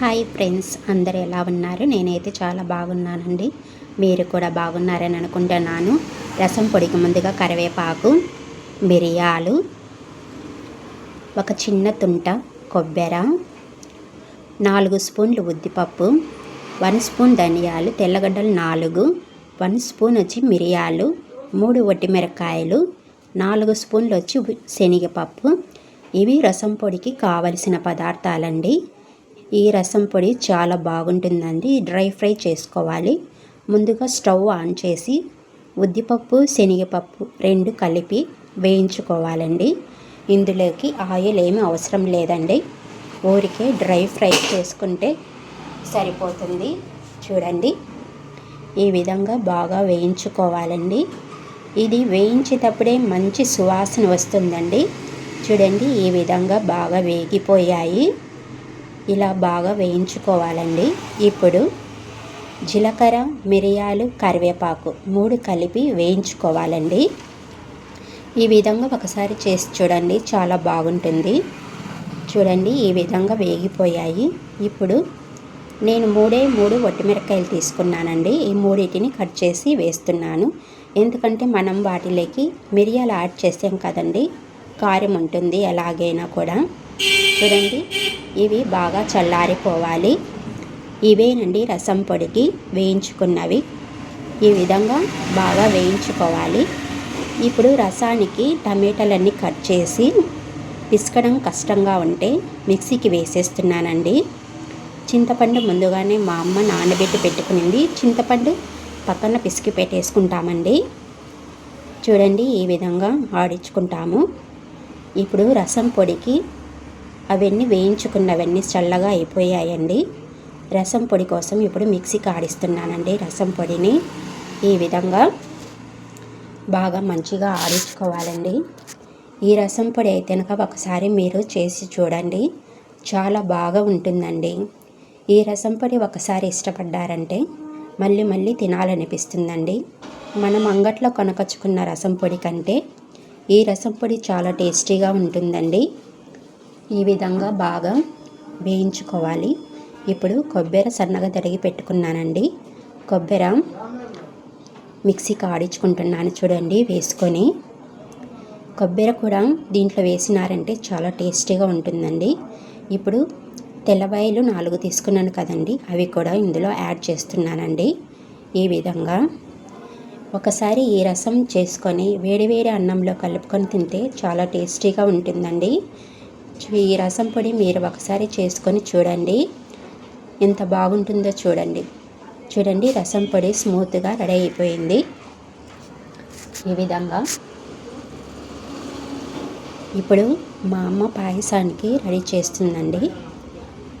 Hi friends అందరు ఎలా ఉన్నారు? నేనైతే చాలా బాగున్నానండి. మీరు కూడా బాగున్నారని అనుకుంటున్నాను. రసం పొడికి ముందుగా కరివేపాకు మిరియాలు ఒక చిన్న తుంట కొబ్బెర నాలుగు స్పూన్లు ఉద్దిపప్పు వన్ స్పూన్ ధనియాలు తెల్లగడ్డలు నాలుగు వన్ స్పూన్ వచ్చి మిరియాలు మూడు మిరకాయలు నాలుగు స్పూన్లు వచ్చి శనగపప్పు. ఇవి రసం పొడికి కావలసిన పదార్థాలండి. ఈ రసం పొడి చాలా బాగుంటుందండి. డ్రై ఫ్రై చేసుకోవాలి. ముందుగా స్టవ్ ఆన్ చేసి ఉద్దిపప్పు శనగపప్పు రెండు కలిపి వేయించుకోవాలండి. ఇందులోకి ఆయిల్ ఏమీ అవసరం లేదండి. ఊరికే డ్రై ఫ్రై చేసుకుంటే సరిపోతుంది. చూడండి. ఈ విధంగా బాగా వేయించుకోవాలండి. ఇది వేయించేటప్పుడే మంచి సువాసన వస్తుందండి. చూడండి ఈ విధంగా బాగా వేగిపోయాయి. ఇలా బాగా వేయించుకోవాలండి. ఇప్పుడు జీలకర్ర మిరియాలు కరివేపాకు మూడు కలిపి వేయించుకోవాలండి. ఈ విధంగా ఒకసారి చేసి చూడండి చాలా బాగుంటుంది. చూడండి ఈ విధంగా వేగిపోయాయి. ఇప్పుడు నేను మూడే మూడు ఒట్టిమిరకాయలు తీసుకున్నానండి. ఈ మూడింటిని కట్ చేసి వేస్తున్నాను. ఎందుకంటే మనం వాటిలోకి మిరియాలు యాడ్ చేసాం కదండి కారం ఉంటుంది ఎలాగైనా కూడా. చూడండి. ఇవి బాగా చల్లారిపోవాలి. ఇవేనండి రసం పొడికి వేయించుకున్నవి. ఈ విధంగా బాగా వేయించుకోవాలి. ఇప్పుడు రసానికి టమాటాలన్నీ కట్ చేసి పిసకడం కష్టంగా ఉంటే మిక్సీకి వేసేస్తున్నానండి. చింతపండు ముందుగానే మా అమ్మ నానబెట్టి పెట్టుకునింది. చింతపండు పక్కన పిసికి పెట్టేసుకుంటామండి. చూడండి ఈ విధంగా ఆడించుకుంటాము. ఇప్పుడు రసం పొడికి అవన్నీ వేయించుకున్నవన్నీ చల్లగా అయిపోయాయండి. రసం పొడి కోసం ఇప్పుడు మిక్సీకి ఆడిస్తున్నానండి రసం పొడిని. ఈ విధంగా బాగా మంచిగా ఆడించుకోవాలండి ఈ రసం పొడి అయితే కనుక ఒకసారి మీరు చేసి చూడండి. చాలా బాగా ఉంటుందండి. ఈ రసం పొడి ఒకసారి ఇష్టపడ్డారంటే మళ్ళీ మళ్ళీ తినాలనిపిస్తుందండి. మనం అంగట్లో కొనకొచ్చుకున్న రసం పొడి కంటే ఈ రసం పొడి చాలా టేస్టీగా ఉంటుందండి. ఈ విధంగా బాగా వేయించుకోవాలి. ఇప్పుడు కొబ్బరి సన్నగా తరిగి పెట్టుకున్నానండి. కొబ్బరి మిక్సీకి ఆడించుకుంటున్నాను చూడండి వేసుకొని. కొబ్బరి కూడా దీంట్లో వేసినారంటే చాలా టేస్టీగా ఉంటుందండి. ఇప్పుడు తెల్లవాయలు నాలుగు తీసుకున్నాను కదండి అవి కూడా ఇందులో యాడ్ చేస్తున్నానండి. ఈ విధంగా ఒకసారి ఈ రసం చేసుకొని వేడివేడి అన్నంలో కలుపుకొని తింటే చాలా టేస్టీగా ఉంటుందండి. ఈ రసం పొడి మీరు ఒకసారి చేసుకొని చూడండి. ఎంత బాగుంటుందో చూడండి. చూడండి రసం పొడి స్మూత్గా రెడీ అయిపోయింది. ఈ విధంగా ఇప్పుడు మా అమ్మ పాయసానికి రెడీ చేస్తుందండి.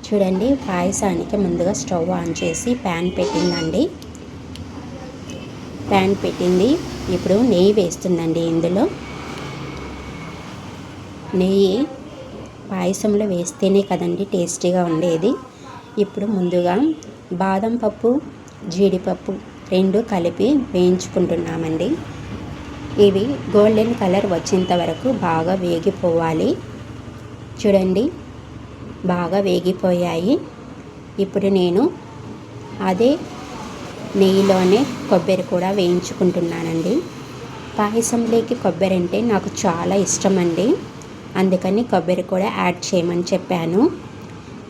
చూడండి పాయసానికి ముందుగా స్టవ్ ఆన్ చేసి ప్యాన్ పెట్టిందండి. ప్యాన్ పెట్టింది. ఇప్పుడు నెయ్యి వేస్తుందండి ఇందులో. నెయ్యి పాయసంలో వేస్తేనే కదండి టేస్టీగా ఉండేది. ఇప్పుడు ముందుగా బాదం పప్పు జీడిపప్పు రెండు కలిపి వేయించుకుంటున్నామండి. ఇవి గోల్డెన్ కలర్ వచ్చేంత వరకు బాగా వేగిపోవాలి. చూడండి బాగా వేగిపోయాయి. ఇప్పుడు నేను అదే నెయ్యిలోనే కొబ్బరి కూడా వేయించుకుంటున్నానండి. పాయసంలోకి కొబ్బరి అంటే నాకు చాలా ఇష్టం అండి అందుకని కొబ్బరి కూడా యాడ్ చేయమని చెప్పాను.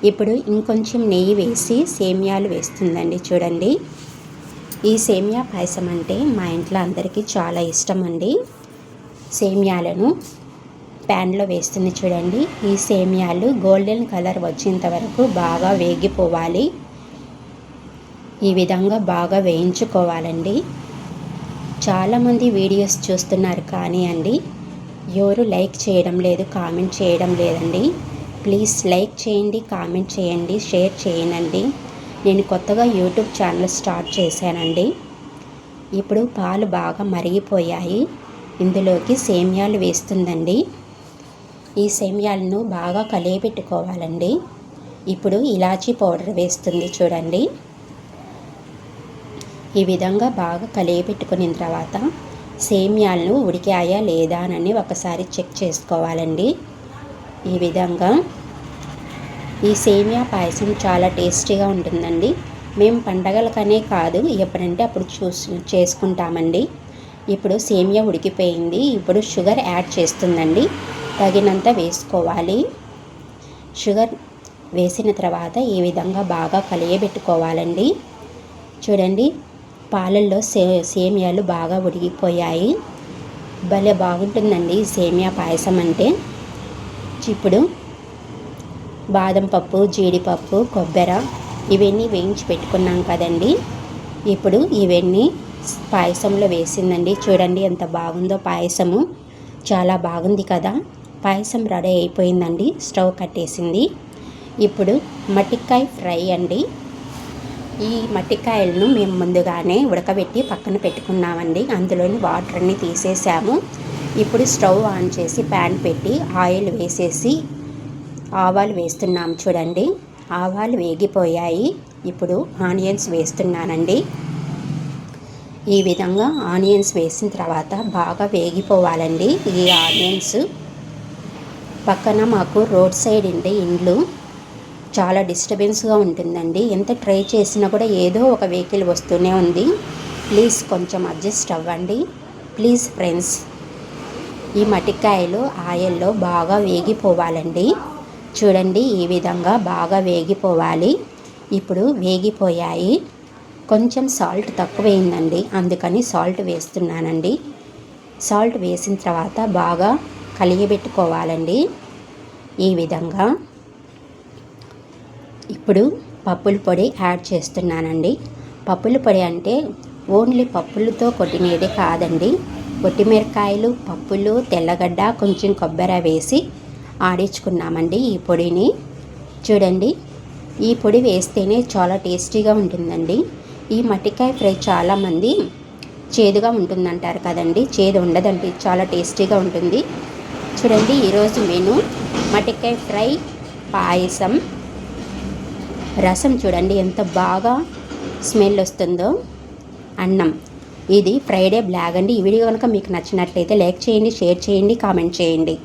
ఇప్పుడు ఇంకొంచెం నెయ్యి వేసి సేమియాలు వేస్తుందండి చూడండి. ఈ సేమియా పాయసం అంటే మా ఇంట్లో అందరికీ చాలా ఇష్టం అండి సేమియాలను ప్యాన్లో వేస్తుంది చూడండి. ఈ సేమియాలు గోల్డెన్ కలర్ వచ్చేంత వరకు బాగా వేగిపోవాలి. ఈ విధంగా బాగా వేయించుకోవాలండి. చాలామంది వీడియోస్ చూస్తున్నారు కానీ అండి ఎవరు లైక్ చేయడం లేదు కామెంట్ చేయడం లేదండి. ప్లీజ్ లైక్ చేయండి కామెంట్ చేయండి షేర్ చేయనండి నేను కొత్తగా యూట్యూబ్ ఛానల్ స్టార్ట్ చేశానండి. ఇప్పుడు పాలు బాగా మరిగిపోయాయి. ఇందులోకి సేమ్యాలు వేస్తుందండి. ఈ సేమ్యాలను బాగా కలియబెట్టుకోవాలండి. ఇప్పుడు ఇలాచీ పౌడర్ వేస్తుంది చూడండి. ఈ విధంగా బాగా కలియబెట్టుకున్న తర్వాత సేమ్యాలను ఉడికాయా లేదా అని ఒకసారి చెక్ చేసుకోవాలండి. ఈ విధంగా ఈ సేమియా పాయసం చాలా టేస్టీగా ఉంటుందండి. మేము పండగలకనే కాదు ఎప్పుడంటే అప్పుడు చూసి చేసుకుంటామండి. ఇప్పుడు సేమియా ఉడికిపోయింది ఇప్పుడు షుగర్ యాడ్ చేస్తుందండి. తగినంత వేసుకోవాలి. షుగర్ వేసిన తర్వాత ఈ విధంగా బాగా కలియబెట్టుకోవాలండి. చూడండి పాలల్లో సే సేమియాలు బాగా ఉడికిపోయాయి. భలే బాగుంటుందండి సేమియా పాయసం అంటే. ఇప్పుడు బాదం పప్పు జీడిపప్పు కొబ్బరి ఇవన్నీ వేయించి పెట్టుకున్నాం కదండి. ఇప్పుడు ఇవన్నీ పాయసంలో వేసిందండి. చూడండి ఎంత బాగుందో పాయసము. చాలా బాగుంది కదా. పాయసం రెడీ అయిపోయిందండి. స్టవ్ కట్టేసింది. ఇప్పుడు మట్టికాయ ఫ్రై అండి. ఈ మట్టికాయలను మేము ముందుగానే ఉడకబెట్టి పక్కన పెట్టుకున్నామండి. అందులోని వాటర్ని తీసేసాము. ఇప్పుడు స్టవ్ ఆన్ చేసి ప్యాన్ పెట్టి ఆయిల్ వేసేసి ఆవాలు వేస్తున్నాం చూడండి. ఆవాలు వేగిపోయాయి. ఇప్పుడు ఆనియన్స్ వేస్తున్నానండి. ఈ విధంగా ఆనియన్స్ వేసిన తర్వాత బాగా వేగిపోవాలండి ఈ ఆనియన్స్. పక్కన మాకు రోడ్ సైడ్ ఉండే ఇండ్లు. చాలా డిస్టర్బెన్స్గా ఉంటుందండి. ఎంత ట్రై చేసినా కూడా ఏదో ఒక వెహికల్ వస్తూనే ఉంది. ప్లీజ్ కొంచెం అడ్జస్ట్ అవ్వండి. ప్లీజ్ ఫ్రెండ్స్ ఈ మటికాయలు ఆయిల్లో బాగా వేగిపోవాలండి. చూడండి ఈ విధంగా బాగా వేగిపోవాలి. ఇప్పుడు వేగిపోయాయి. కొంచెం సాల్ట్ తక్కువైందండి. అందుకని సాల్ట్ వేస్తున్నానండి. సాల్ట్ వేసిన తర్వాత బాగా కలిగిపెట్టుకోవాలండి ఈ విధంగా ఇప్పుడు పప్పుల పొడి యాడ్ చేస్తున్నానండి. పప్పుల పొడి అంటే ఓన్లీ పప్పులతో కొట్టినది కాదండి. కొట్టిమిరకాయలు పప్పులు తెల్లగడ్డ కొంచెం కొబ్బరి వేసి ఆడించుకున్నామండి ఈ పొడిని. చూడండి ఈ పొడి వేస్తేనే చాలా టేస్టీగా ఉంటుందండి. ఈ మట్టికాయ ఫ్రై చాలామంది చేదుగా ఉంటుందంటారు కదండి. చేదు ఉండదండి చాలా టేస్టీగా ఉంటుంది. చూడండి ఈరోజు మెను మట్టికాయ ఫ్రై పాయసం. రసం చూడండి ఎంత బాగా స్మెల్ వస్తుందో. అన్నం. ఇది ఫ్రైడే బ్లాగ్ అండి. ఈ వీడియో కనుక మీకు నచ్చినట్లయితే లైక్ చేయండి షేర్ చేయండి కామెంట్ చేయండి.